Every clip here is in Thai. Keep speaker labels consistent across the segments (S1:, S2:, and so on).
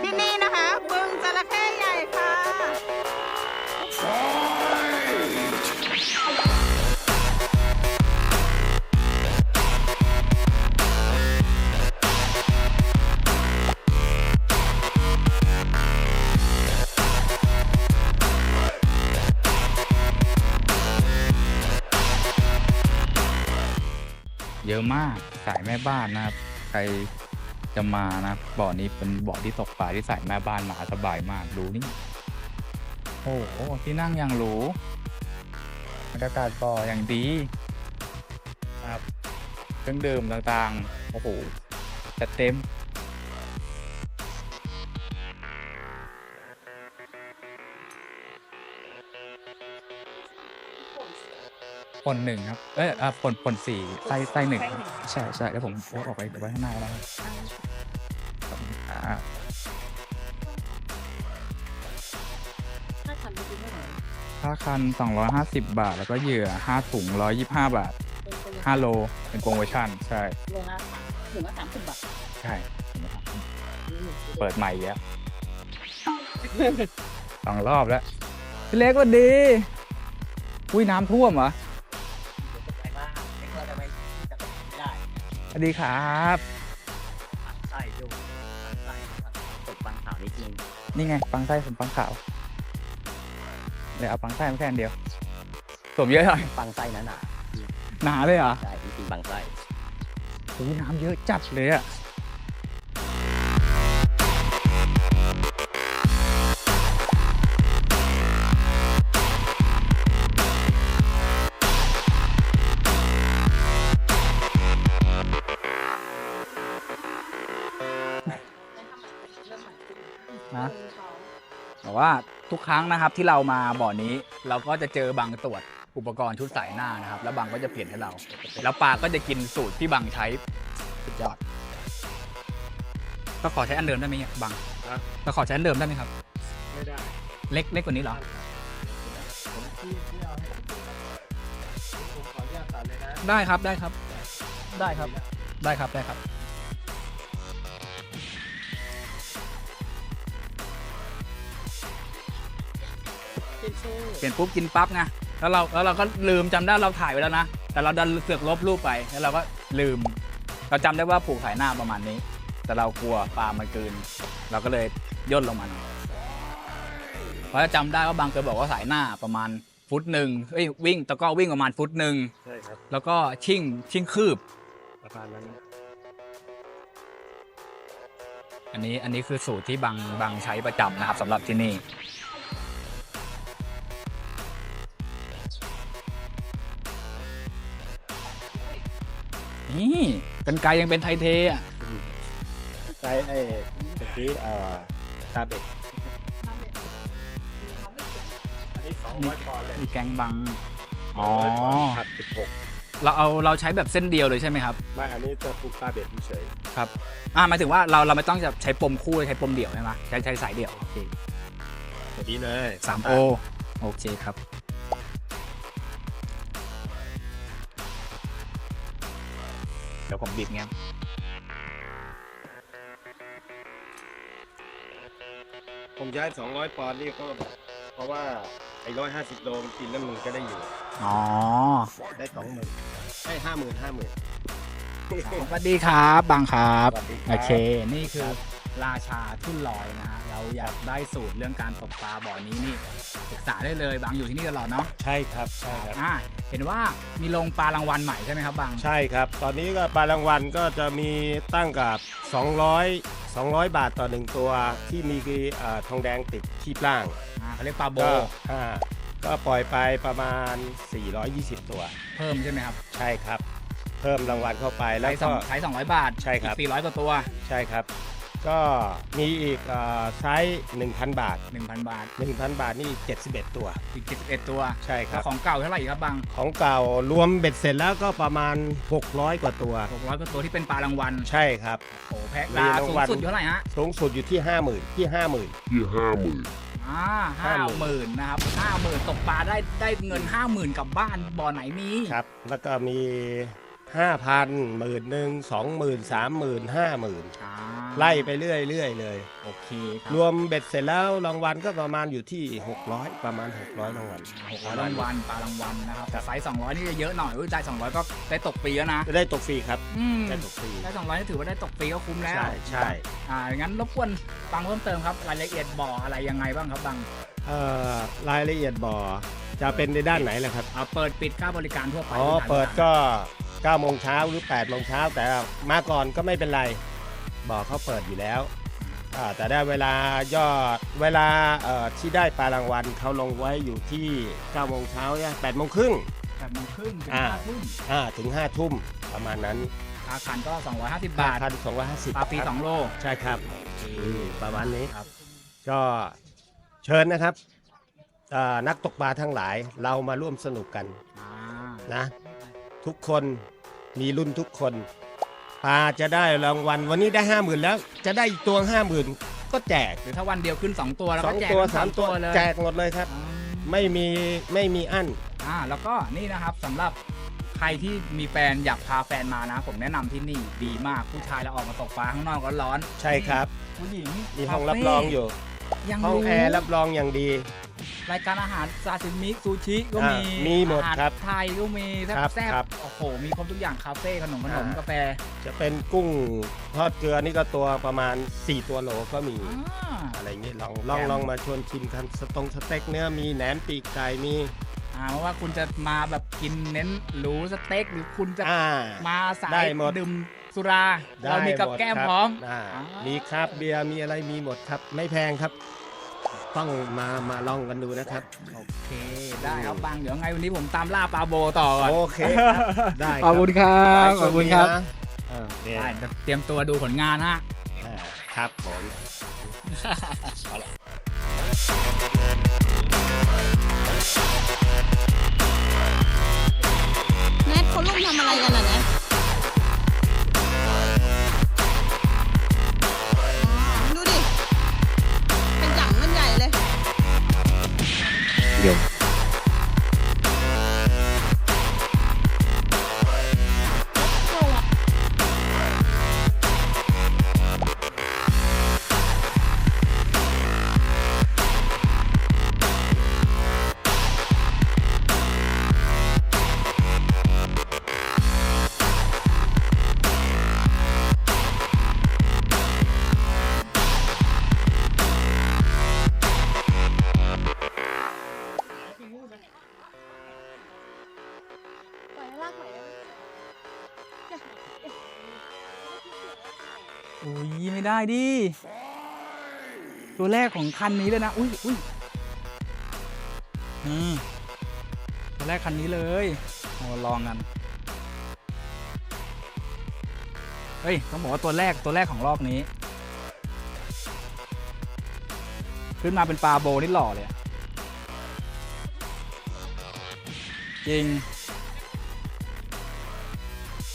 S1: ที่นี่นะคะบึงจระเข้ใหญ่ค่ะ
S2: เยอะมากสายแม่บ้านนะครับ ใคร จะมานะบ่อนี้เป็นบ่อที่ตกปลาที่สายแม่บ้านมาสบายมากดูนี่โอ้โหที่นั่งอย่างหรูบรรยากาศบ่ออย่างดีนะครับเครื่องดื่มต่างๆโอ้โหจัดเต็มผลหนึ่งครับ เอ้ยอ่าผลผลสี่ไส้ไส้หนึ่งครับใช่ใช่แล้วผมโพสต์ออกไปเดี๋ยวไว้ข้างหน้าแล้วครับข อบคุณครับ
S3: ถ้าทำไม่ดีเท่าไหร่
S2: ค่าคัน 250 บาท แล้วก็เหยื่อ 5 ถุง 125 บาท
S3: เป็นคน
S2: 5โล เป็นโปรโมชั่น ใช่
S3: โลละถึงละสามสิบบาท
S2: ใช่เปิดใหม่อีกแล้วสองรอบแล้ว พี่เล็กวันดี อุ้ยน้ำท่วมเหรอ
S3: ไปมากไม่ว่าจะไปที่จะไปไม่ได้
S2: สวัสดีครับ
S3: ปังไส้ดูปังไส้ ตกปังขาวนิดนึง
S2: นี่ไงปังไส้ผมปังขาวเลยเอาปังไส้มาแค่อันเดียวสวมเยอะหน่อย
S3: ปังไส้นั้นหนา
S2: หนาเลยเหรอ
S3: ใช่จริงๆปังไส้
S2: โอ้ยน้ำเยอะจัดเลยอะ นะแต่ว่าทุกครั้งนะครับที่เรามาบ่อนี้ เราก็จะเจอบังตรวจอุปกรณ์ชุดสายหน้านะครับ แล้วบังก็จะเปลี่ยนให้เรา แล้วปลาก็จะกินสูตรที่บังใช้สุดยอดก็ขอใช้อันเดิมได้ไหมเนี่ยบังก็ขอใช้อันเดิมได้ไหมครับ
S4: ไม่ได้
S2: เล็กเล็กกว่านี้เหรอ
S4: ผมที่ที่เอาให้ผมดูนะผมขออนุญาตตัดเลยนะ
S2: ได้ครับได้ครับ ได้ครับ ได้ครับได้ครับ
S3: เป็นโซ่
S2: เปลี่ยนปุ๊บกินปั๊บไงแล้วเราแล้วเราก็ลืมจำได้เราถ่ายไว้แล้วนะ แต่เราดันเสือกลบรูปไปแล้วเราก็ลืม เราจำได้ว่าผูกสายหน้าประมาณนี้ แต่เรากลัวปลามันกลืน เราก็เลยย่นลงมาหน่อยเพราะจำได้ว่าบางเคยบอกว่าสายหน้าประมาณฟุตหนึ่งเอ้ยวิ่งตะกร้อวิ่งประมาณฟุตหนึ่ง
S4: ใช่ครับ
S2: แล้วก็ชิ่งชิ่งคืบ
S4: ประมาณนั้น
S2: อันนี้อันนี้คือสูตรที่บางบางใช้ประจำนะครับสำหรับที่นี่ นี่กันไกลยังเป็นไทเทอะ
S4: ใช้ไอ้ตะกี้เอ่อตาเบ็ดอันนี้สองร้อยปอนด์เลย
S2: มีแกงบัง อ๋อ
S4: ผัดสิบหก
S2: เราเอาเราใช้แบบเส้นเดียวเลยใช่ไหมครับ
S4: ไม่อันนี้จะปลูกตาเบ็ดเฉย
S2: ครับอ่าหมายถึงว่าเราเราไม่ต้องจะใช้ปมคู่ใช้ปมเดี่ยวใช่ไหมใช้ใช้สายเดี่ยวโอเค
S4: แบบนี้เลย
S2: สามโอโอเคครับ ผมบีบเงี้ย
S4: ผมย้ายสองร้อยปอนด์นี่ก็เพราะว่าไอ้ร้อยห้าสิบโลมันกินแล้วมันก็ได้อยู่
S2: อ๋อ
S4: ได้สองหมื่นได้ห้าหมื่นห้าหมื่น
S2: สวัสดีครับบางครับ
S4: สวัสดีครับ
S2: โอเค นี่คือ ราชาทุ่นลอยนะฮะเราอยากได้สูตรเรื่องการตกปลาบ่อนี้นี่ศึกษาได้เลยบางอยู่ที่นี่ตลอดเนาะ
S4: ใช่ครับใช่ครับ
S2: อ่าเห็นว่ามีลงปลารางวัลใหม่ใช่ไหมครับบาง
S4: ใช่ครับ ตอนนี้ก็ปลารางวัลก็จะมีตั้งกับ 200 200 บาทต่อหนึ่งตัวที่มีเอ่อทองแดงติดที่ล่าง
S2: อ่าเขาเรียกปลาโบ
S4: ก็อ่าก็ปล่อยไปประมาณ 420 ตัว
S2: เพิ่มใช่ไหมครับ
S4: ใช่ครับ เพิ่มรางวัลเข้าไปแล้
S2: ใช้
S4: ว
S2: สอ
S4: ก็
S2: งใช้สองร้อยบาท
S4: ใช่ครับ
S2: สี่ร้อยกว่าตัว
S4: ใช่ครับ ก็มีอีกเอ่อไซส์1,000 บาท
S2: หนึ่งพันบาท
S4: 1,000 บาทนี่ 71 ตัว
S2: อีกเอ็ดตัว
S4: ใช่ค
S2: แล้
S4: รั
S2: ว
S4: บ
S2: ของเก่าเท่าไหร่อีกครับบาง
S4: ของเก่ารวมเบ็ดเสร็จแล้วก็ประมาณ 600 กว่าตัว
S2: หกร้อยกว่าตัวที่เป็นปลารางวัล
S4: ใช่ครับ
S2: โอ้โหแพ็ค
S4: มี
S2: ลารา
S4: ง
S2: สูง
S4: วัล
S2: สุดอยู่เท่าไหร่ฮะ
S4: สูงสุดอยู่ที่ 50,000 ที่ 50,000
S2: อ่าห้าหมื่นนะครับห้าหมื่นตกปลาได้ได้เงินห้าหมื่นกลับบ้านบ่อไหนมี
S4: ครับ แล้วก็มี ห้าพันหมื่นหนึ่งสองหมื่นสามหมื่นห้าหมื่น
S2: อ่า
S4: ไล่ไปเรื่อยเรื่อยเลย
S2: โอเคค
S4: ร
S2: รับ
S4: วมเบ็ดเสร็จแล้วรางวัลก็ประมาณอยู่ที่ 600 ประมาณ 600รางวัล
S2: หกร้อยรางวัลปลารางวัลนะครับแต่ไซส์200 นี่จะเยอะหน่อยอุ้ยจ่าย200 ก็ได้ตกฟรีแล้วนะ
S4: จะได้ตกฟรีครับ
S2: อืม
S4: ได้ตกฟรี
S2: ได้200นี่ถือว่าได้ตกฟรีก็คุ้มแล้ว
S4: ใช่ใช่
S2: อ่างั้นรบกวนฟังเพิ่มเติมครับรายละเอียดบ่ออะไรยังไงบ้างครับบัง
S4: เอ่อรายละเอียดบ่อจะเป็นในด้านไหนล่ะครับ
S2: เอาเปิดปิดค่าบริการทั่วไป
S4: อ๋อ
S2: ที่ไหน
S4: เปิด
S2: บ้าง
S4: ก็ 9โมงเช้าหรือ8โมงเช้าแต่มาก่อนก็ไม่เป็นไรบ่อเขาเปิดอยู่แล้วอ่าแต่ได้เวลายอดเวลาเอ่อที่ได้ปลารางวัลเขาลงไว้อยู่ที่9โมงเช้าเนี่ย8โมงครึ่ง
S2: แปดโมงครึ่งถึง
S4: อ่า
S2: ห้าทุ่ม
S4: อ่าถึง5ทุ่มประมาณนั้น
S2: ค่าคันก็ 250 บาท
S4: พันสองร้อยห้าสิบ
S2: ปลาฟรี2โล
S4: ใช่ครับอืมประมาณนี้
S2: ครับ
S4: ก็เชิญนะครับอ่านักตกปลาทั้งหลายเรามาร่วมสนุกกัน
S2: อ่า
S4: นะทุกคน มีรุ่นทุกคนปลาจะได้รางวัลวันนี้ได้ห้าหมื่นแล้ว จะได้อีกตัวห้าหมื่นก็แจก
S2: หรือถ้าวันเดียวขึ้น 2 ตัวแล้ว
S4: สอ
S2: ก็
S4: ง
S2: แจก
S4: ตัว
S2: ทั้ง
S4: สามตัว
S2: เลย
S4: แจกหมดเลยครับ
S2: อ่า
S4: ไม่มีไม่มีอั้น
S2: อ่าแล้วก็นี่นะครับสำหรับใครที่มีแฟนอยากพาแฟนมานะ ผมแนะนำที่นี่ดีมากผู้ชายเราออกมาตกปลาข้างนอกร้อนๆ
S4: ใช่ครับ
S2: ผู้หญิง
S4: มีห้อง
S2: คา
S4: รับ
S2: เฟ่
S4: รองอยู่
S2: ยัง
S4: ห้อง
S2: รู้
S4: แอร์รับรองอย่างดี
S2: รายการอาหารซาซิมิซูชิก็มี
S4: อ่ามีหมด
S2: อาา
S4: ครับ
S2: ไทยก็มีแซ่
S4: ครับ
S2: บแซ่บ
S4: ครับ
S2: โอ้โห มีครบทุกอย่างคาเฟ่ขนมขนม
S4: อ่าก
S2: กาแฟ
S4: จะเป็นกุ้งทอดเกลือนี่ก็ตัวประมาณ 4 ตัวโหลก็มี
S2: อ่า
S4: อะไรอย่างนี้ลองลอง
S2: แกง
S4: ลองมาชวนชิมกันสตงสเต็กเนื้อมีแหนมปีกไก่มี
S2: อ่าไม่ว่าคุณจะมาแบบกินเน้นหรูสเต็กหรือคุณจะ
S4: อ่า
S2: มาสา
S4: ได้
S2: ย
S4: หมด
S2: ดื่มสุรา
S4: ได้
S2: เรามีกับ
S4: หด
S2: แก้ม
S4: คบ
S2: พร้อม
S4: อ่า
S2: อ่ามี
S4: มีครับเบียร์มีอะไรมีหมดครับ ไม่แพงครับ ต้องมามาลองกันดูนะครับ
S2: โอเค ได้ครับบางเดี๋ยวไงวันนี้ผมตามล่าปลาโบต่อก่อน
S4: โอเคครับได้
S2: ขอบคุณครับขอบคุณครับ
S4: อ่าเนี่ย
S2: ได้เดี๋ยวเตรียมตัวดูผลงานฮะ
S4: อ่าครับผม
S1: แน ได้ดิ
S2: ตัวแรกของคันนี้เลยนะ อุ้ยอุ้ยนี่ตัวแรกคันนี้เลยมาลองกัน เฮ้ย ต้องบอกว่าตัวแรกตัวแรกของรอบนี้ ขึ้นมาเป็นปลาโบนี่หล่อเลย จริง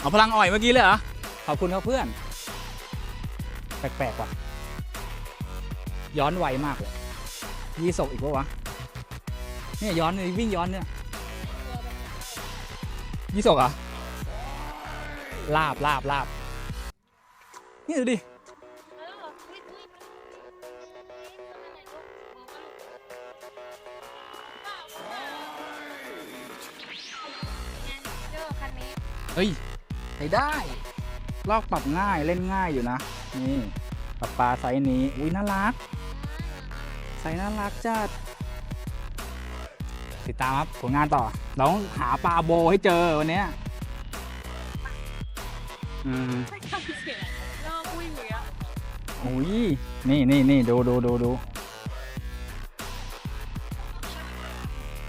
S2: เอาพลังอ่อยเมื่อกี้เลยเหรอ ขอบคุณครับเพื่อน แปลกๆว่ะ ย้อนไวมากเลยยี่สกอีกปะวะ เนี่ยย้อนเลยวิ่งย้อนเนี่ยยี่สกอะลาบลาบลาบนี่ดูดิ
S5: เหรออุ๊ยอุ๊ยเจอคันนี้
S2: เฮ้ยใช้ได้ ลอกปรับง่ายเล่นง่ายอยู่นะ นี่ปรับปลาไซส์นี้ อุ้ยน่ารักไซส์น่ารักจัดติดตามครับผลงานต่อ เราต้องหาปลาโบให้เจอวันเนี้ยอืม
S5: ไม่ทำเสียงลอกวิ่งอย่างเงี้ย
S2: อุ้ยนี่นี่นี่ดูดูดูดู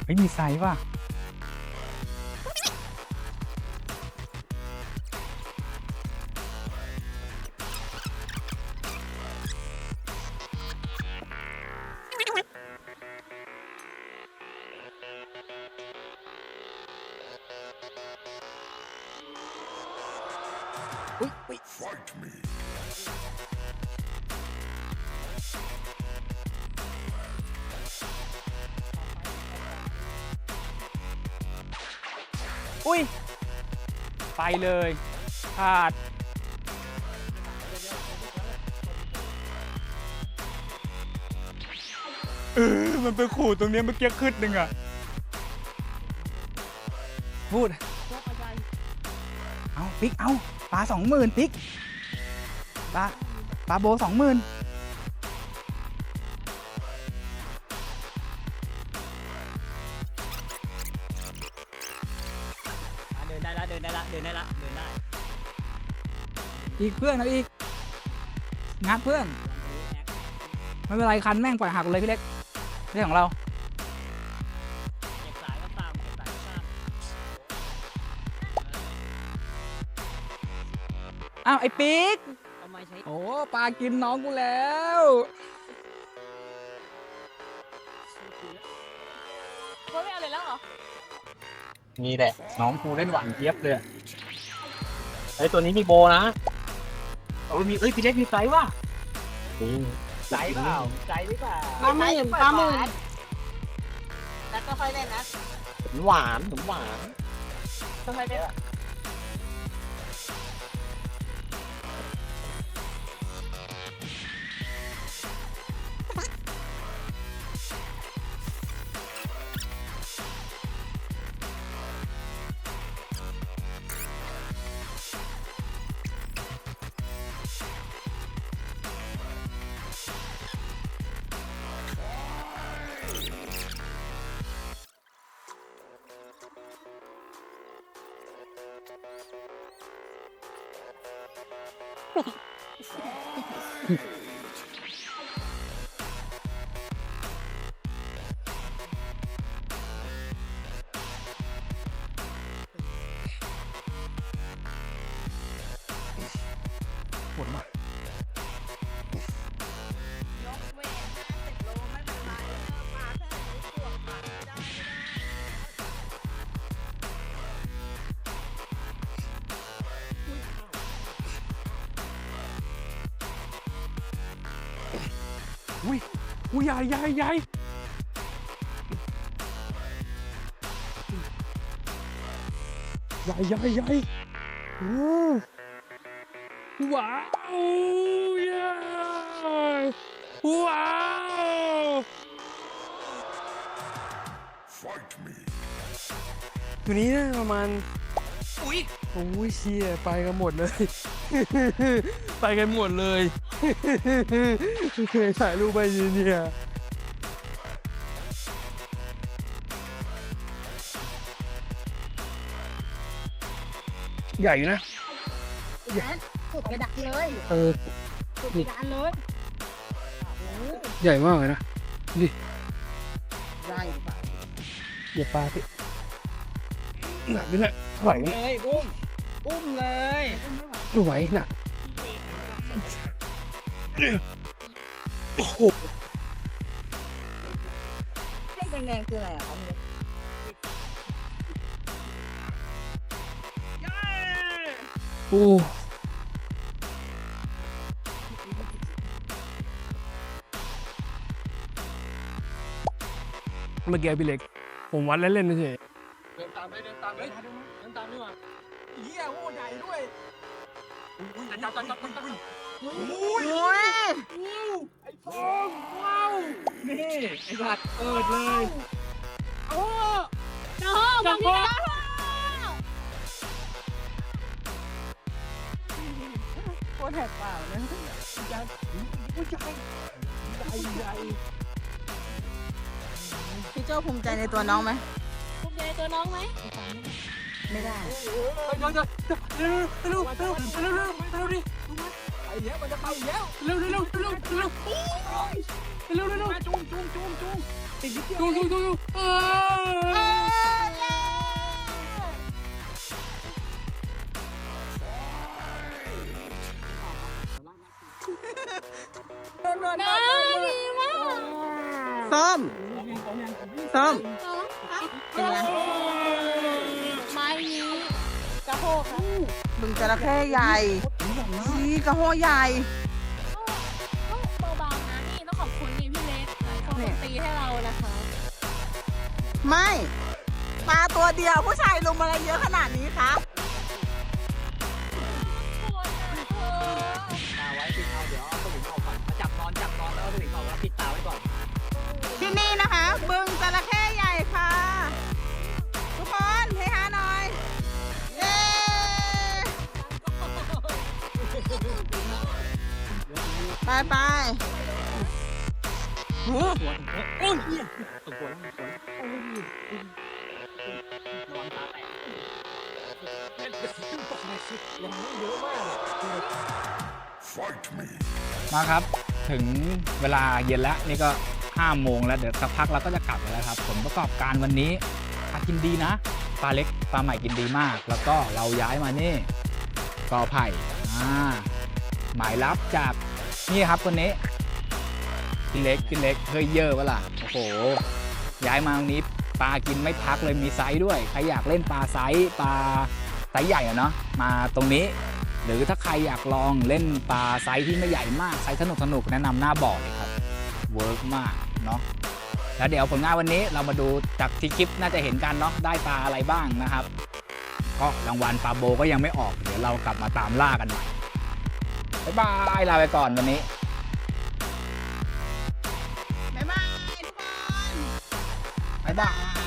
S2: เฮ้ยมีไซส์ป่ะ อุ้ย ไปเลยขาดเออมันไปขู่ตรงนี้เมื่อกี้ขึ้นหนึ่งอะพูด เอา ปิ๊ก เอา ปลาสองหมื่นปิ๊ก ปลาปลาโบสองหมื่น
S3: อะเดินได้ละเดินได้ละเดินได้ละเดินได้
S2: อีกเพื่อนเอาอีกงัดเพื่อน ไม่เป็นไรคันแม่งปล่อยหักเลยพี่เล็กเรื่องของเรา
S3: เก็บสายก็ตามเก็บสายก็ตาม
S2: อ้าวไอ้ปิ๊ก
S3: เอาไม้ใช้
S2: โอ้ปลากินน้องกูแล้ว
S5: โบไม่เอาเลยแล้วเหรอ
S6: นี่แหละ น้องกูเล่นหวานเจี๊ยบเลยไอ้ยตัวนี้มีโบนะโอ้ยมีเอ้ยพี่เล็กมีไซส์ว่ะนี่
S3: ใจเปล่าใจหรือเปล่า
S1: ปลาหมื่นปลาหมื่นแล้วก็ค่อยเล่นนะ
S6: หวานหวาน
S1: ค่อยเล่น
S5: ยกเว้น50โลไม่เป็นไรปลาแค่นี้ขวบปลาได้ไม่ได้
S2: อุ้ยอุ้ยใหญ่ใหญ่ใหญ่ใหญ่ใหญ่ใหญ่โอ้ ว้าวใหญ่ว้าว
S7: ตัวนี้นะประมาณอุ้ยโอ้ยเชียไปกันหมดเลย ไปกันหมดเลยเคยถ่ายรูปไปเนี่ยใหญ่อยู่นะ
S1: สุดกระดักเลย
S7: เออ
S1: สุดกระดักเลย
S7: ใหญ่มากเลยนะ
S1: ใหญ่
S7: อย่าปลาสิหนักด้วยนะไหวไหม
S3: เลยอุ้มอุ้มเลย
S7: ไหวหนักโอ้โห
S1: เส้นแดงๆคืออะไรอะ
S7: โอ้ เมื่อกี้พี่เล็ก ผมวัดเล่นๆเฉย
S6: เดินตามไปเดินตามไปเดินตามดีกว่า
S2: เหี้ยโอ้ใหญ่ด้วย
S6: จับจับจับจับจับ
S1: โอ้ย
S6: นี่ไอ้สัตว์เปิดเลย
S5: น้องมาพี่น้
S1: โคตรแหกปากเลยพี่ โจภูมิใจในตัวน้องไหม
S5: ภูมิใจในตัวน้องไหม
S1: ไม่ได้
S7: เร็วเร็วเร็วเร็วเร็วเร็วเร็วเร็วดิ
S2: ไอ้เหี้ยมันจะไปอีกแล้ว
S7: เร็วเร็วเร็วเร็วเร็วเร็วเร็วเร็ว
S2: จุ้งจุ้งจุ้งจุ้งติดนิด นี่กระ
S7: โหใหญ่เบาๆ
S5: นะนี่ต้องข
S1: อบคุณ
S5: นี่พี่เล็กคยตีให้
S1: เรานะคะ
S5: ไม่ปลาตัวเดียวผู้
S1: ชายลงมาอะไรเยอะขนาดนี้คะตาไว้ปิ
S5: ดเอาเดี๋ยวเอาออกก่อนจับนอนจับนอนแล้วเอาสงอ
S1: อกแล้วปิดตาไว้ก่อนที่นี่นะคะบึงจระเข้ ปไป
S6: โอ้ยโอ้ยเหี้ยตกตัวแล้วตกตัวแล้วโอ้ยระวังตาแตก
S2: มาครับ ถึงเวลาเย็นแล้วนี่ก็5โมงแล้วเดี๋ยวสักพักเราก็จะกลับแล้วครับ ผลประกอบการวันนี้ปลากินดีนะปลาเล็กปลาใหม่กินดีมาก แล้วก็เราย้ายมานี่กอไผ่อ่าหมายรับจาก นี่ครับคนนี้พี่เล็กพี่เล็กเฮ้ยเยอะวะล่ะโอ้โห ย้ายมาตรงนี้ปลากินไม่พักเลยมีไซส์ด้วย ใครอยากเล่นปลาไซส์ปลาไซส์ใหญ่อะเนาะมาตรงนี้ หรือถ้าใครอยากลองเล่นปลาไซส์ที่ไม่ใหญ่มากไซส์สนุกสนุกๆแนะนำหน้าบ่อเลยครับเวิร์กมากเนาะแล้วเดี๋ยวผลงานวันนี้เรามาดูจากที่คลิปน่าจะเห็นกันเนาะได้ปลาอะไรบ้างนะครับก็รางวัลปลาโบก็ยังไม่ออก เดี๋ยวเรากลับมาตามล่ากันใหม่ บ๊ายบายลาไปก่อนวันนี้
S1: บ๊ายบายทุกคน
S2: บ๊ายบาย